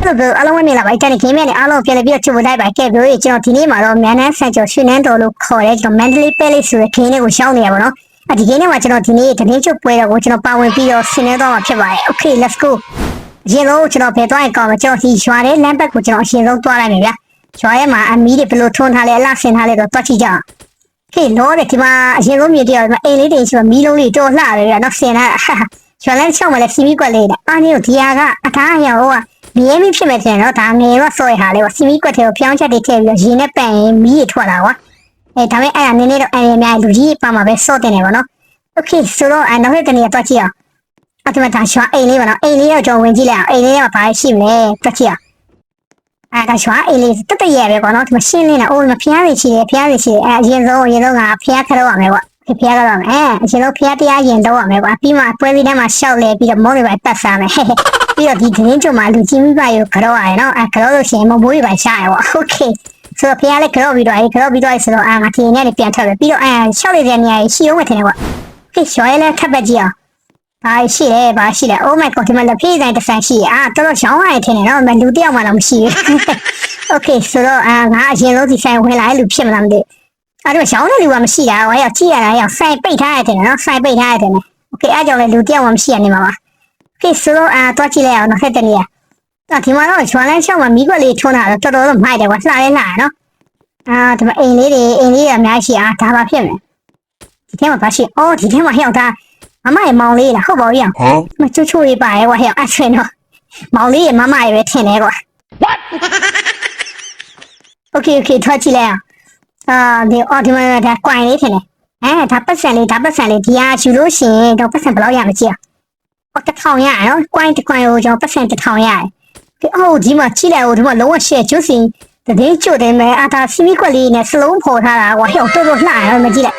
အဲ့လိုအားလုံးဝင်နေလာပါတန်ဂိမ်းမဲ့နဲ့အားလုံးပြန်လည်ပြီးတော့ချုပ်ဖို့လိုက်ပါကဲပြောရင်ကျွန်တော်ဒီနေ့မှာတော့မြန်နန်းဆန်ကျော်ရွှေနန်းတော်လို့ခေါ်တဲ့ကျွန်တော် Mandalay Palace ဆိုတဲ့ဂိမ်းလေးကိုရှောင်းနေရပါတော့အဒီဂိမ်းထဲမှာကျွန်တော်ဒီနေ့တရင်ချုပ်ပွဲတော့ကိုကျွန်တော်ပါဝင်ပြီးတော့ဆင်နေတော့မှာဖြစ်ပါတယ် Okay let's go အရင်ဆုံးကျွန်တော်ဖယ်သွားရင်ကောင်းမှာကျွန်တော်ဒီရွာတဲ့လမ်းဘက်ကိုကျွန်တော်အရင်ဆုံးသွားလိုက်မယ်ဗျာရွာရဲ့မှာအမီးတွေဘယ်လိုထွန်းထားလဲအလှဆင်ထားလဲတော့တွက်ကြည့်ကြအောင်ဟေးလောတဲ့ဒီမှာအရင်ဆုံးမြင်တရအိမ်လေးတင်ရှိမှမီးလုံးလေးတော်လှတယ်ဗျာနော်ဆင်ထားရွာလမ်းချောင်းမှာလည်းစီမီကွက်လေးတဲ့အားနေကိုဒီဟာကအထားအရောဟိုက မြဲမိဖြစ်မယ်ဆိုရင်တော့ဒါငယ်တော့ဆော့ရဟာလေစီမီကွက်တွေကိုဖျောင်းချက်တွေထည့်ပြီးတော့ရေနဲ့ပန့်ရင်မီးတွေထွက်လာကွာအဲဒါပေမဲ့အဲ့ဒါနည်းနည်းတော့အန်ရများလူကြီးပါမှာပဲဆော့တင်နေပါတော့โอเคဆိုတော့အနောက်ထပ်တနေ့တော့ကြည့်အောင်အတမတာရွာအိမ်လေးပါနော်အိမ်လေးတော့ကျွန်တော်ဝင်ကြည့်လိုက်အောင်အိမ်လေးကဘာရှိမလဲတွက်ကြည့်အောင်အဲဒါရွာအိမ်လေးတက်တရပဲပေါ့နော်ဒီမှာရှင်းလင်းတာအိုးမဖျားနေချီတယ်ဖျားနေချီတယ်အဲအရင်ဆုံးအရင်ဆုံးကဖျားခတော့ရမယ်ပေါ့ဖျားကတော့မယ်အဲအရင်ဆုံးဖျားတရားရင်တော့ရမယ်ကွာပြီးမှပွဲစည်းထဲမှာရှောက်လဲပြီးတော့မောတွေပဲပတ်စားမယ် ပြီးတော့ဒီဒင်းကြုံမှာလူကြီးမိဘရေကတော့ရရနော်အဲကတော့လို့ရှိရင်မမိုးတွေပဲရှားရပေါ့โอเคဆိုတော့ဖျားလည်းကတော့ပြီးတော့အဲကတော့ပြီးတော့ဆိုတော့အာငါทีနဲ့ပြန်ထွက်တယ်ပြီးတော့အဲရှောက်နေတဲ့နေရာရှိအောင်မထင်နဲ့ပေါ့ကဲရွှဲလဲထပ်ပတ်ကြည့်အောင် ဘာရှိလဲဘာရှိလဲ Oh my god ဒီမှာလက်ဖေးတိုင်းတစ်ဆန်ရှိရအာတော်တော်ရောင်းရထင်တယ်နော်မလူတယောက်မှတော့မရှိဘူး Okay ဆိုတော့အာငါအရင်ဆုံးဒီဆိုင်ဝင်လာတဲ့လူဖြစ်မလားမသိအဲ့တော့ရောင်းတဲ့လူကမရှိတာဟောရောက်ကြည့်ရတာရောက်ဆိုင်ပိတ်ထားရတယ်နော်ဆိုင်ပိတ်ထားရတယ်နော် Okay အဲ့ကြောင့်လေလူတယောက်မှမရှိရနေမှာပါ Okay ဆိုတော့အာတွားကြည့်လိုက်အောင်နော်ဆက်တနေရအဲ့ဒီမှာတော့ကျွမ်းလန်းချောင်းမှာမိခွက်လေးထွန်းတာတော့တော်တော်တော့မိုက်တယ်ကွာလှလဲလှရနော်အာဒီမှာအိမ်လေးတွေအိမ်လေးတွေအများကြီးရှိအားဒါပါဖြစ်မယ်ဒီထဲမှာပါရှိအော်ဒီထဲမှာဟျောက်တာမမရဲ့မောင်လေးလားဟုတ်ပါဘူးရ Huh? မချူချူလေးပါရဲ့ကွာဟဲ့အဲ့ဆွေတော့မောင်လေးရဲ့မမရဲ့ပဲထင်တယ်ကွာ Okay okay ထွက်ကြည့်လိုက်အောင်အာဒီအော်ဒီမှာဒါကွိုင်လေးထင်တယ်အဲဒါပတ်စံလေးဒါပတ်စံလေးဒီဟာယူလို့ရှိရင်တော့ပတ်စံဘယ်လောက်ရမကြည့်အောင် တစ်ထောင်ရရနော်ကွိုင်တစ်ကွိုင်ကိုကျွန်တော်ပတ်စံတစ်ထောင်ရတယ်ဒီအော်ဒီမှာကြည့်လိုက်ဦးဒီမှာလုံးဝရှယ်ကျွတ်စီတည်င်းကျွတ်တယ်မယ်အာဒါစီမီကွက်လေးနဲ့စလုံးဖော်ထားတာကွာဟဲ့တော်တော်လှရမကြည့်လိုက်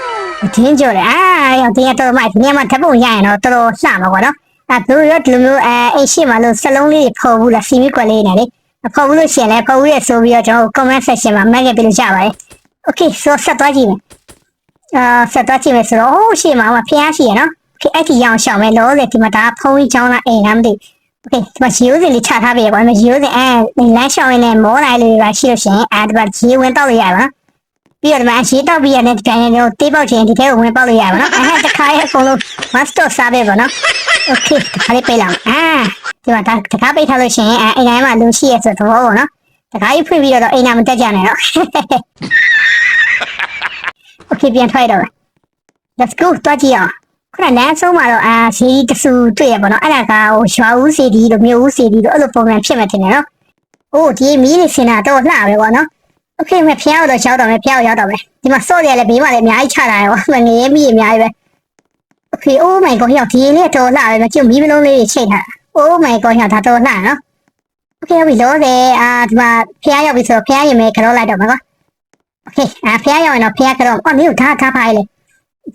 တင်းကျွတ်တယ်အာရောတင်းတော်မိုက်ဒီနေ့မှဓာတ်ပုံရရင်တော့တော်တော်လှမှာကွာနော်အဲသူတို့ဒီလိုမျိုးအဲအိတ်ရှိမှလို့စလုံးလေးတွေဖော်ဘူးလားစီမီကွက်လေးနဲ့လေမဖော်ဘူးလို့ရှိရင်လည်းဖော်ဘူးရဆိုပြီးတော့ကျွန်တော် comment section မှာမှတ်ခဲ့ပြလို့ကြပါတယ် okay ဆိုဆက်သွားကြည့်မယ်အာဆက်သွားကြည့်မယ်ဆိုတော့ဟိုးရှိမှာမှာဖျားရှိရနော် okay အဲ့ဒီရအောင်ရှောင်းမယ်လောလေဒီမှာဒါဖုံးကြီးချောင်းလားအိမ်လားမသိ okay ဒီမှာရေဦးစင်လေးချထားပြီကွာရေဦးစင်အဲလမ်းရှောင်းရင်းနဲ့မောလိုက်လေးပါရှိလို့ရှိရင်အဲဒီမှာရေဝင်တော့လို့ရပါနော်ပြီးတော့ဒီမှာရေတောက်ပြီးရတဲ့ဒီတိုင်းရောတေးပေါက်ချင်ဒီထဲကိုဝင်ပေါက်လို့ရပါနော်အဲတခါရဲ့အကုန်လုံး master စားပဲပေါ့နော် okay တခါလေးပိတ်လိုက်အာဒီမှာဒါတခါပိတ်ထားလို့ရှိရင်အဲအိမ်တိုင်းမှာလူရှိရဆိုတော့ပေါ့နော်တခါကြီးဖွင့်ပြီးတော့အိမ်နာမတက်ကြနဲ့တော့ okay ပြန်ထွက်တော့ let's go တွားကြည့်အောင် ခုနလမ်းဆုံးမှာတော့အာစီတဆူတွေ့ရပါတော့အဲ့ဒါကဟိုရွာဦးစီဒီလိုမျိုးဦးစီဒီလိုအဲ့လိုပုံစံဖြစ်မှတင်တယ်နော်အိုးဒီမီးနေစင်တာတော့လှပဲပေါ့နော် okay မဖျားတော့ရောက်တော့မယ်ဖျားရောက်တော့မယ်ဒီမှာစော့ရလည်းဘေးမှာလည်းအများကြီးချလာတယ်ဟောမငရဲမီးအများကြီးပဲ Okay oh my god ရောက်ဒီလေးတော့လှတယ်မကျုပ်မီးမလုံးလေးတွေချိန်ထား Oh my god ရောက်ဒါတော့လှနော် Okay ပြီလို့တယ်အာဒီမှာဖျားရောက်ပြီဆိုတော့ဖျားရင်မဲကြောလိုက်တော့မှာကွာ Okay အာဖျားရောက်ရင်တော့ဖျားကြောအော်နေဒါဒါပါလေ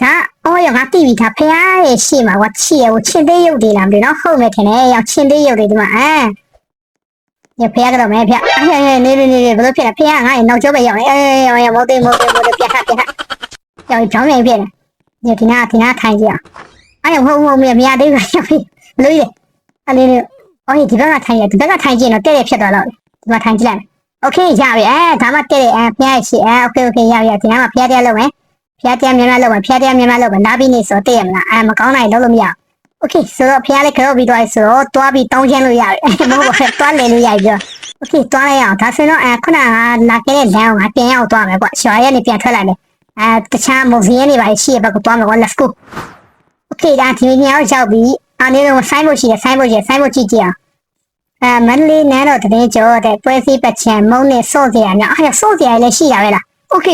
ဒါအော်ရငါတိပြီဒါဖျားရဲ့ရှေ့မှာကွာချီရကိုချင်းသေးရုပ်တွေလားမသိနော်ဟုတ်မယ်ထင်တယ်ရောက်ချင်းသေးရုပ်တွေဒီမှာအာရဖျားကြောမယ်ဖျားအေးအေးနေနေနေဘယ်လိုဖြစ်လဲဖျားငါ့ရဲ့နောက်ကျောပဲရောက်နေအေးအေးမောသေးမောသေးမောသေးပြတ်ပြတ်ရောက်ကြောင်းနေဖြစ်နေဒီနာဒီနာထိုင်ကြအောင် အဲ့ဟုတ်ဟုတ်မရမရသေးဘူးရောက်ပြီဘလို့ရအဲ့လေးလေးအော်ဒီဘက်ကထိုင်ရဒီဘက်ကထိုင်ကြည့်တော့တဲ့တဲ့ဖြစ်သွားတော့ဒီမှာထိုင်ကြည့်လိုက်โอเคရပြီအဲဒါမှတဲ့တဲ့အဲဖျားရှိအဲโอเคโอเคရပြီဒီနားမှာဖျားတရားလုပ်မယ် ဖျားတရားမြန်မြန်လုပ်မယ်ဖျားတရားမြန်မြန်လုပ်မယ်နားပြီးနေဆိုတဲ့ရမလားအဲမကောင်းနိုင်လုပ်လို့မရโอเคဆိုတော့ဖျားလေးကြောက်ပြီးတော့ဆိုတော့တွားပြီးတောင်းချင်းလို့ရပြီမဟုတ်ဘူးတွားလေလို့ရပြီโอเคတွားလိုက်အောင်ဒါဆိုတော့အဲခုနကလာခဲ့တဲ့လမ်းကိုငါပြန်ရောက်သွားမယ်ကွရွာရဲနေပြန်ထွက်လာမယ်အဲတခြားမုံစင်းနေပါရှိရဘက်ကတွားမယ်ကွ let's go โอเคဒါဒီညောင်းရောက်ပြီအနေနဲ့ဆိုင်းဖို့ရှိတယ်ဆိုင်းဖို့ရှိတယ်ဆိုင်းဖို့ကြည့်ကြည့်အောင်အဲမန္တလေးနန်းတော်တရင်ကျော်တဲ့ပွဲစည်းပတ်ချံမုံနဲ့စော့စရာများအဲ့စော့စရာလည်းရှိတာပဲလားโอเค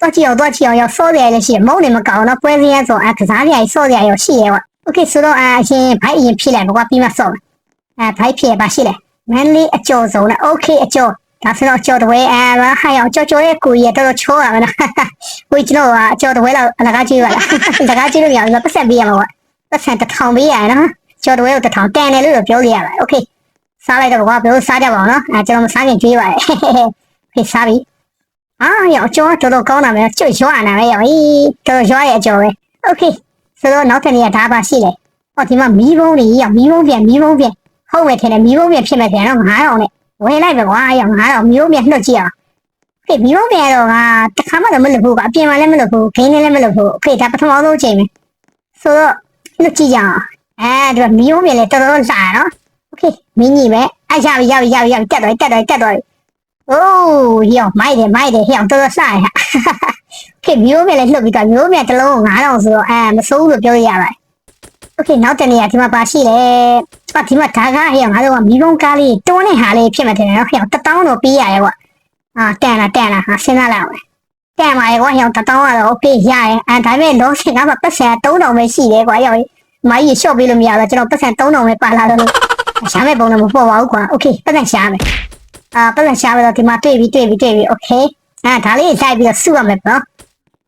တော့ကြည့်အောင်တော့ကြည့်အောင်ရောက်စော့စရာလည်းရှိတယ်မုံနဲ့မကောင်တော့ပွဲစည်းရဆိုအခစားစရာစော့စရာရောရှိရဲကွာโอเคဆိုတော့အအရင်ဘိုက်အရင်ဖြည့်လိုက်ကွာပြီးမှစော့မယ်အဲဘိုက်ဖြည့်ပါရှိတယ်မန္တလေးအကျော်ဆုံးလားโอเคအကျော်ဒါဆိုတော့ကျော်တဝဲအဲဟာရောက်ကျော်ကျော်ရဲ့ကိုကြီးတော်တော်ချိုးရမယ်နော်ကိုကြီးကျွန်တော်ကအကျော်တဝဲလောက်အလကားကြည့်ပါလားအလကားကြည့်လို့မရဘူးပတ်ဆက်ပေးရမှာကွာ ပတ်စံတစ်ထောင်ပေးရနော်ကျော်တော်ရဲ့တစ်ထောင်တန်တယ်လို့တော့ပြောလို့ရပါတယ်โอเคစားလိုက်တော့ကွာဘယ်လိုစားကြပါအောင်နော်အဲကျွန်တော်မစားခင်ကြွေးပါတယ်ဖေးစားပြီအာရောအ ကျော်တော်တော်ကောင်းတာပဲကျွတ်ရွာနာပဲရောဟီးတော်ရွာရဲ့အကျော်ပဲโอเคဆိုတော့နောက်ထပ်နေ့ကဒါပါရှိတယ်ဟောဒီမှာမီးဘုံတွေရောမီးဘုံပြန်မီးဘုံပြန် ဟုတ်မယ်ထင်တယ်မီးဘုံမြဖြစ်မယ်ထင်တယ်နော်9000နဲ့ဝင်လိုက်ပဲကွာအဲ့ရောက်9000မီးဘုံမြနှုတ်ကြည့်အောင်โอเคမီးဘုံမြတော့ငါတစ်ခါမှတော့မလုပ်ဘူးကွာအပြင်မှာလည်းမလုပ်ဘူးဂိမ်းလည်းမလုပ်ဘူးโอเคဒါပထမဆုံးအချိန်ပဲဆိုတော့နှုတ်ကြည့်ကြအောင်အဲဒီကမီးဘုံမြလည်းတော်တော်လာနော်โอเคမင်းကြီးပဲအဲ့ရပြီရပြီရပြီရပြီတက်တော့တက်တော့တက်တော့ အိုးဟေ့မိုက်တယ်မိုက်တယ်ဟေ့တော်တော်စားရဟာโอเคမျိုးမြလည်းလှုပ်ပြီးတော့မျိုးမြတစ်လုံး9000ဆိုတော့အဲမစိုးဘူးလို့ပြောရပါတယ်โอเคနောက်တနေ့ကဒီမှာပါရှိတယ်အဒီမှာဒါကဟဲ့ငါတို့ကမီးပုံးကားလေးတွန်းနေဟာလေးဖြစ်မှတယ်နော်ဟဲ့တတောင်းတော့ပေးရတယ်ကွာအာတန်လားတန်လားဟာစဉ်းစားလိုက်အောင်တန်ပါရဲ့ကွာဟဲ့တတောင်းကတော့โอเคရရဲ့အဲဒါပေမဲ့လောစင်ကမှပတ်စံ3000ပဲရှိတယ်ကွာရောက်မိုင်းရရှော့ပေးလို့မရတော့ကျွန်တော်ပတ်စံ3000ပဲပါလာတော့ရှားမဲ့ပုံတော့မပေါ်ပါဘူးကွာโอเคပတ်စံရှားမယ် အာပတ်စံရှားပြီးတော့ဒီမှာတွေ့ပြီတွေ့ပြီတွေ့ပြီโอเคအဲဒါလေးလိုက်ပြီးတော့စုရမယ်ပေါ့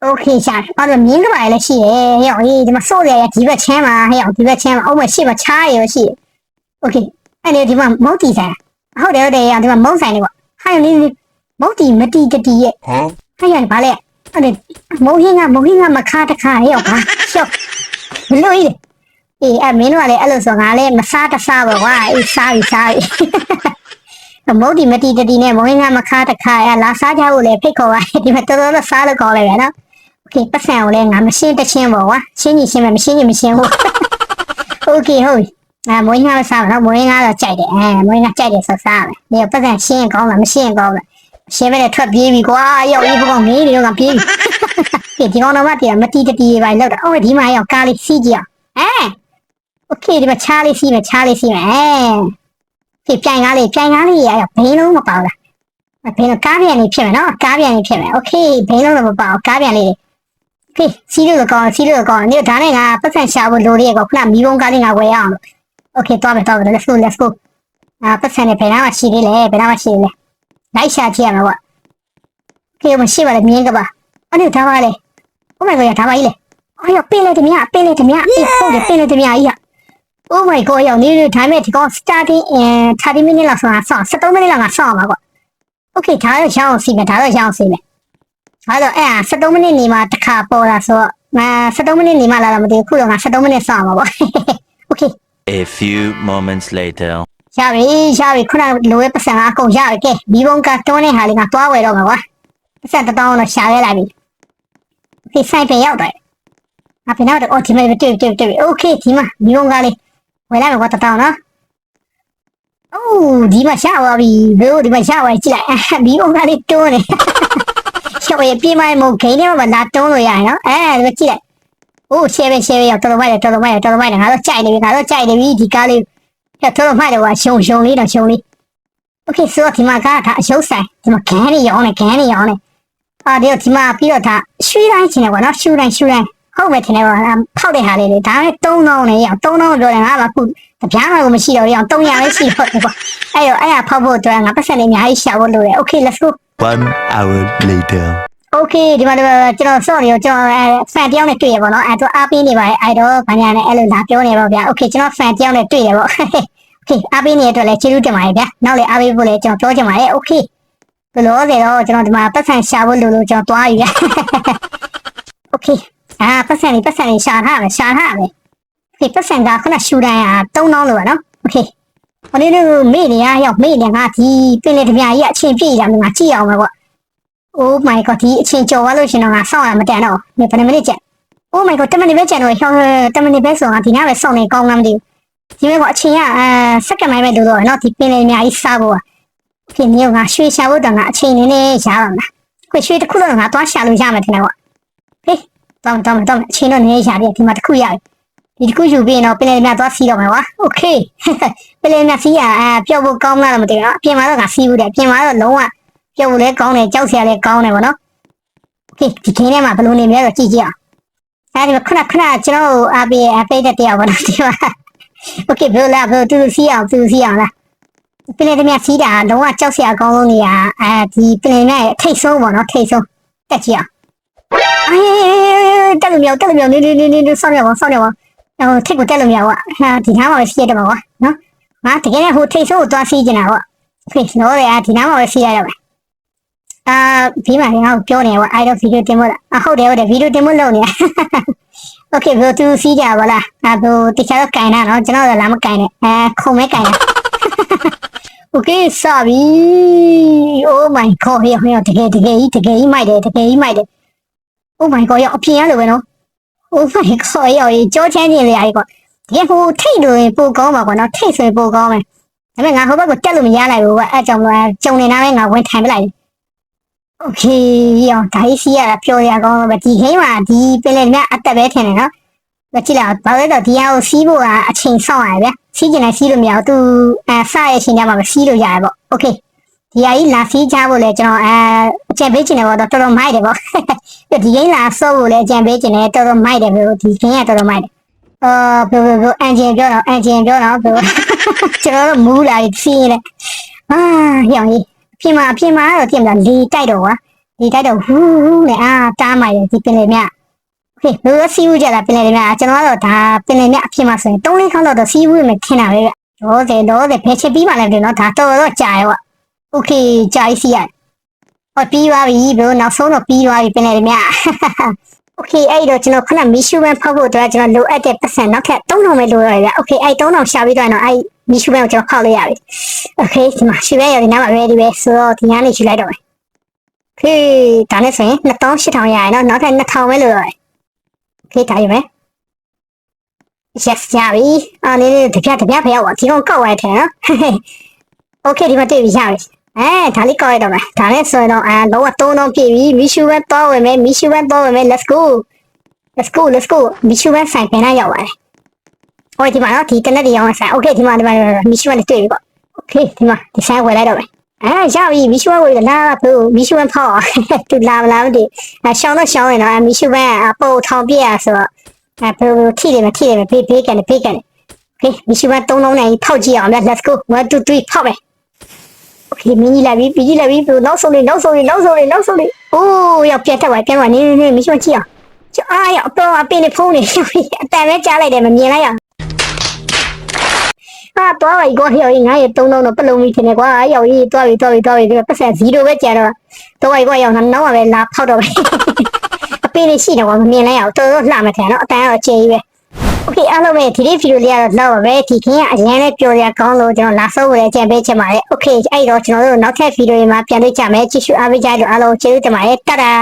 โอเคရှားအဲ့တော့မြင်းကပါလည်းရှိတယ်ဟဲ့ဟေးဒီမှာစိုးရရဒီဘက်ချမ်းမှာဟဲ့ဒီဘက်ချမ်းမှာအုံးမရှိမချားရရှိတယ် โอเคအဲ့ဒီဒီမှာမုတ်တီဆိုင်ဟုတ်တယ်ဟုတ်တယ်ရဒီမှာမုတ်ဆိုင်နေပေါ့ဟာနေမုတ်တီမတီတတီရဲ့ Huh? ဟာရဘာလဲအဲ့ဒီမုတ်ဟင်းကမုတ်ဟင်းကမခါတခါရောက်ပါရှော့ဘလို့ကြီးအေးအမင်းတို့ကလည်းအဲ့လိုဆိုငါလည်းမစားတစားပါကွာအေးစားပြီစားပြီ မုတ်တီမတီတတီနဲ့မုတ်ဟင်းကမခါတခါရလာစားကြဖို့လည်းဖိတ်ခေါ်ပါဒီမှာတော်တော်တော့စားလို့ခေါ်လိုက်ရနော်โอเคပတ်စံကိုလည်းငါမရှင်းတချင်းပေါ့ကွာရှင်းကြီးရှင်းမယ်မရှင်းကြီးမရှင်းဘူးโอเคဟုတ်ပြီ အဲမွေးငါမစားဘူးနော်မွေးငါတော့ကြိုက်တယ်အဲမွေးငါကြိုက်တယ်ဆိုစားမယ်ဒီပတ်စံရှင်းရင်ကောင်းလားမရှင်းရင်ကောင်းလားရှင်းမဲ့နဲ့ထွက်ပြေးပြီကွာရောက်ရေးဘောကောင်ငေးနေတော့ကပြေးပြီဒီကောင်တော့မတည်မတီတတီပဲလောက်တော့အော်ဒီမှာရောက်ကားလေးစီးကြည့်အောင်အဲโอเคဒီမှာချားလေးစီးမယ်ချားလေးစီးမယ်အဲ ပြိုင်ကားလေးပြိုင်ကားလေးရရောက်ဘိန်းလုံးမပါဘူးလားဘိန်းလုံးကားပြန်လေးဖြစ်မယ်နော်ကားပြန်လေးဖြစ်မယ်โอเคဘိန်းလုံးတော့မပါဘူးကားပြန်လေးโอเคစီးလို့ကောင်းစီးလို့ကောင်းဒီဒါနဲ့ငါပတ်စံရှာဖို့လိုလေးကောခုနမီးဘုံကားလေးငါဝယ်အောင် Okay သွားမယ်သွားမယ် let's go let's go အာပတ်စံနဲ့ဘယ်နာမှရှိသေးလဲဘယ်နာမှရှိသေးလဲလိုက်ရှာကြည့်ရမှာပေါ့ Okay မရှိပါလေမြင်းကပါအဲ့ဒီဒါပါလေ Oh my god ဒါပါကြီးလေအော်ရပင်းလေတမပင်းလေတမအေးဟုတ်တယ်ပင်းလေတမကြီးရ Oh my god ရောက်နေတယ်ဒါပေမဲ့ဒီကောင် starting in 30 minutes လောက်ဆိုတာဆော့73မိနစ်လောက်ကဆော့ပါကွာ Okay ဒါတော့ရအောင်စီမယ်ဒါတော့ရအောင်စီမယ်အဲ့တော့အဲ့73မိနစ်နေမှတစ်ခါပေါ်လာဆိုတော့ငါ73မိနစ်နေမှလာတော့မသိဘူးခုတော့ငါ73မိနစ်ဆော့ပါပေါ့ Okay A few moments later ရပြီရပြီခုနလိုရဲ့ပတ်စံကအကုန်ရပြီကဲဒီဘုံကတွန်းတဲ့ဟာလေးကသွားဝယ်တော့မှာကွာပတ်စံတစ်တောင်းတော့ရှာရဲလိုက်ပြီ Okay ဆိုင်ပြန်ရောက်တော့ငါပြန်တော့အော်ဒီမှာတွေ့တွေ့တွေ့ Okay ဒီမှာဒီဘုံကလေး ဝယ်လိုက်မှာကွာတစ်တောင်းနော်အိုးဒီမှာရှာသွားပြီဘယ်လိုဒီမှာရှာသွားကြည့်လိုက်ဒီဘုံကလေးတွန်းနေရှော့ရပြေးမိုင်းမို့ဂိမ်းထဲမှာလာတွန်းလို့ရတယ်နော်အဲဒီကြည့်လိုက်အိုးရှယ်ပဲရှယ်ပဲရောက်တော်တော်မိုက်တယ်တော်တော်မိုက်တယ်တော်တော်မိုက်တယ်ငါတော့ကြိုက်နေပြီငါတော့ကြိုက်နေပြီဒီကားလေး ရတော့မှတော့ရှုံရှုံလေးတော့ရှုံလေးโอเคဆိုတော့ဒီမှာကဒါအယုတ်ဆိုင်ဒီမှာဂန်းနေရောင်းနေဂန်းနေရောင်းနေအာဒီတော့ဒီမှာပြီးတော့ဒါရွှေတိုင်းချင်တယ်ကွာနော်ရွှေတိုင်းရွှေတိုင်း ဟုတ်ပဲထင်တယ်ပေါ့ဖောက်တဲ့ဟာလေးလေဒါပဲတုံးတော့နေရအောင်တုံးတော့ပြောတယ်ငါကခုတပြားမှကိုမရှိတော့ရအောင်တုံးရပဲရှိတော့တယ်ပေါ့အဲ့တော့အဲ့ဒါဖောက်ဖို့အတွက်ငါပတ်စံလေးအများကြီးရှာဖို့လိုတယ် okay let's go 1 hour later okay ဒီမှာကျွန်တော် sorry ကျွန်တော်ဖန်တယောက်နဲ့တွေ့ရပေါ့နော်အဲ့တော့အားပေးနေပါတယ်အဲ့တော့ဘာညာနဲ့အဲ့လိုလာပြောနေပေါ့ဗျာ okay ကျွန်တော်ဖန်တယောက်နဲ့တွေ့ရပေါ့ okay အားပေးနေတဲ့အတွက်လည်းကျေးဇူးတင်ပါတယ်ဗျာနောက်လည်းအားပေးဖို့လည်းကျွန်တော်ပြောချင်ပါတယ် okay ဘယ်လိုလဲတော့ကျွန်တော်ဒီမှာပတ်စံရှာဖို့လိုလို့ကျွန်တော်တွားယူရ okay အာပတ်စံလေးပတ်စံလေးရှာထားမယ်ရှာထားမယ်โอเคပတ်စံကခုနရှူတိုင်းอ่ะ3000လို့ပါနော်โอเคဟိုနေ့ကမေ့နေရရောက်မေ့နေငါဒီပင်လေတပြားကြီးအချင်းပြည့်ရမှာငါကြည့်အောင်ပါကွာ Oh my god ဒီအချင်းကြော်သွားလို့ရှင်တော့ငါစောင့်ရမတန်တော့ဘယ်မိနစ်ကျန် Oh my god 10မိနစ်ပဲကျန်တော့ဟော10မိနစ်ပဲဆိုတော့ဒီနားပဲစောင့်နေကောင်းလားမသိဘူးဒီမဲ့ကအချင်းကအဲစက္ကန့်ပိုင်းပဲလို့တော့နော်ဒီပင်လေးအများကြီးစားဖို့อ่ะဖြစ်နေငါရွှေရှာဖို့တော့ငါအချင်းနည်းနည်းရပါမှာခွေရွှေတစ်ခုတော့ငါသွားရှာလို့ရမယ်ထင်တယ် ကွာဟေးတော့တော့တော့အချင်းတော့နည်းနည်းရပြီဒီမှာတစ်ခုရတယ်ဒီတစ်ခုယူပြီးရင်တော့ပင်လေးများသွားစီးတော့မယ်ကွာ Okay ပင်လေးများစီးရအဲပျောက်ဖို့ကောင်းလားမသိဘူးနော်အပြင်မှာတော့ငါစီးဘူးတယ်အပြင်မှာတော့လုံးဝ ပြုတ်လည်းကောင်းတယ်ကြောက်စရာလည်းကောင်းတယ်ဗောနော်โอเคဒီခင်းထဲမှာဘယ်လိုနေမလဲတော့ကြည့်ကြည့်အောင်အဲဒီမှာခဏခဏကျွန်တော်အားပေးအပေးတဲ့တရားဗောနော်ဒီမှာโอเคဘယ်လိုလဲဘယ်လိုတူတူစီးအောင်တူတူစီးအောင်လားပင်လေတမစီးတာလုံးဝကြောက်စရာအကောင်းဆုံးနေရအဲဒီပင်လေနဲ့ထိတ်ဆုံးဗောနော်ထိတ်ဆုံးတက်ကြည့်အောင် အေးတက်လို့မရတက်လို့မရနေနေနေနေဆောင်းရပါဆောင်းရပါဟိုထိတ်ကိုတက်လို့မရကွာဟာဒီနားမှာပဲစီးရတော့မှာကွာနော်ငါတကယ်ဟိုထိတ်ဆုံးကိုသွားစီးကျင်တာကွာโอเคတော့ရဒီနားမှာပဲစီးရတော့မယ် အာဒီမှာငါ့ကိုပြောနေကွာအဲ့တော့ဗီဒီယိုတင်မို့လားအဟုတ်တယ်ဟုတ်တယ်ဗီဒီယိုတင်မို့လုပ်နေ โอเคဘယ်သူစီးကြပါလားအဲဘယ်တခြားတော့ကင်တာနော်ကျွန်တော်တော့လာမကင်နဲ့အဲခုံမဲကင်တာ โอเคစပြီ oh my god ဟေ့ဟေ့တကယ်တကယ်ကြီးတကယ်ကြီးမိုက်တယ်တကယ်ကြီးမိုက်တယ် Oh my god ရောက်အပြင်ရလို့ပဲနော် Oh my god ရောက်ကြောချမ်းခြင်းလေရတယ်ကွာဒီဟိုထိတ်လို့ပိုကောင်းပါကွာနော်ထိတ်ဆိုပိုကောင်းမယ်ဒါပေမဲ့ငါဟိုဘက်ကိုတက်လို့မရလိုက်ဘူးကွာအဲကြောင့်လို့ကြုံနေတာပဲငါဝင်ထိုင်ပလိုက် Okay ရောက်ဒါရှိရတာပျော်ရကောင်းပဲဒီဂိမ်းမှာဒီပင်လယ်မြအတက်ပဲထင်တယ်နော်မကြည့်လားဘာလဲတော့ဒီဟာကိုစီးဖို့ကအချိန်ဆောင်ရတယ်ဗျစီးကျင်လိုက်စီးလို့မရဘူး तू အဲစရဲ့အချိန်တည်းမှာပဲစီးလို့ရတယ်ပေါ့ Okay ဒီအကြီးလာစီးချဖို့လဲကျွန်တော်အဲအကြံပေးချင်တယ်ပေါ့တော်တော်မိုက်တယ်ပေါ့ဒီကိန်းလာဆော့ဖို့လဲအကြံပေးချင်တယ်တော်တော်မိုက်တယ်ပေါ့ဒီကိန်းကတော်တော်မိုက်တယ်အော်ဘယ်ဘယ်အန်ဂျင်ပြောတော့အန်ဂျင်ပြောတော့ဘယ်ကျွန်တော်တို့မူးလာပြီးစီးနေတယ်အာရောင်ကြီးအပြင်မှာအပြင်မှာတော့ပြင်လာလေတိုက်တော့ကွာလေတိုက်တော့ဟူးဟူးနဲ့အာတားမှရဒီပင်လေမြဟေးဘယ်လိုစီးဦးကြတာပင်လေမြကျွန်တော်ကတော့ဒါပင်လေမြအပြင်မှာဆိုရင်၃လေးခေါက်တော့စီးဦးမယ်ထင်တာပဲဗျတော့တယ်တော့တယ်ဖယ်ချက်ပြီးပါလဲတယ်နော်ဒါတော်တော့ကြာရွာ โอเคကြာစီးရဟောပြီးသွားပြီဘယ်လိုနောက်ဆုံးတော့ပြီးသွားပြီပင်လယ်မြโอเคအဲ့တော့ကျွန်တော်ခုနမီရှူဘန်ဖောက်ဖို့အတွက်ကျွန်တော်လိုအပ်တဲ့ပတ်စံနောက်ထပ်3000ပဲလိုရတယ်ဗျโอเคအဲ့3000ရှာပြီးတော့တော့အဲ့မီရှူဘန်ကိုကျွန်တော်ဖောက်လိုက်ရပြီโอเคဒီမှာရှူဘန်ရဒီနားမှာ ready ပဲဆိုတော့ဒီညနေရှူလိုက်တော့မယ် ဟေးဒါနဲ့ဆိုရင်2800ရရင်တော့နောက်ထပ်2000ပဲလို့ရတယ်။ခေးဒါရမယ်။ Yes ရပြီ။အာနေနေတပြတပြဖျောက်ပါဒီကောင်ကောက်ရတဲ့နော်။ Okay ဒီမှာတွေ့ပြီရပြီ။ အဲဒါလေးကောက်ရတော့မယ်။ဒါနဲ့ဆိုရင်တော့အာလုံးဝသုံးတော့ပြည့်ပြီ။မီရှူဘန်တော့ဝင်မယ်မီရှူဘန်တော့ဝင်မယ် let's go let's go let's go မီရှူဘန်ဆိုင်ပြန်လာရောက်ပါတယ်။ဟိုဒီမှာတော့ဒီတနက်တွေရောင်းဆိုင် Okay ဒီမှာဒီမှာမီရှူဘန်နဲ့တွေ့ပြီပေါ့။ Okay ဒီမှာဒီဆိုင်ဝယ်လိုက်တော့မယ် အဲရပြီမီရှူဝဲဝေးလာဘူးမီရှူဝဲဖောက်သူလာမလားမသိအဲရှောင်းတော့ရှောင်းရင်တော့မီရှူဝဲအပေါ်ထောင်ပြရဆိုတော့အဲဘယ်လိုထိတယ်မထိတယ်မဖေးဖေးကန်ဖေးကန်โอเคမီရှူဝဲသုံးလုံးနဲ့ဖောက်ကြည့်အောင်လား let's go 1 2 3ဖောက်မယ် ဒီမင်းကြီးလာပြီပြည်ကြီးလာပြီဘယ်နောက်ဆုံးနေနောက်ဆုံးနေနောက်ဆုံးနေနောက်ဆုံးနေအိုးရောက်ပြတ်ထွက်သွားပြန်သွားနေနေမရှုံးကြည့်အောင်ကျအားရောက်တော့အပင်နဲ့ဖုံးနေအတန်ပဲကြားလိုက်တယ်မမြင်လိုက်အောင်ဟာတော့ရိုက်ကောရောက်ရင်ငါရဲ့တုံးတုံးတော့ပလုံမိတင်နေကွာရောက်ရင်တွားပြီတွားပြီတွားပြီပတ်ဆက်0ပဲကြာတော့တော့ရိုက်ကောရောက်ငါနောက်မှာပဲလာဖောက်တော့ပဲအပင်နဲ့ရှိတော့ကွာမမြင်လိုက်အောင်တော်တော်လှမထန်တော့အတန်တော့အကျယ်ကြီးပဲ okay အားလုံးပဲဒီနေ့ဗီဒီယိုလေးကတော့တော့ပါပဲဒီခင်ကအရင်နဲ့ပြောရကောင်းလို့ကျွန်တော်လာဆုံးဖို့လည်းကြံပေးချင်ပါတယ် okay အဲ့တော့ကျွန်တော်တို့နောက်ထပ်ဗီဒီယိုတွေမှာပြန်တွေ့ကြမယ်ကြည့်ရှုအားပေးကြတဲ့အားလုံးကျေးဇူးတင်ပါတယ်တာတာ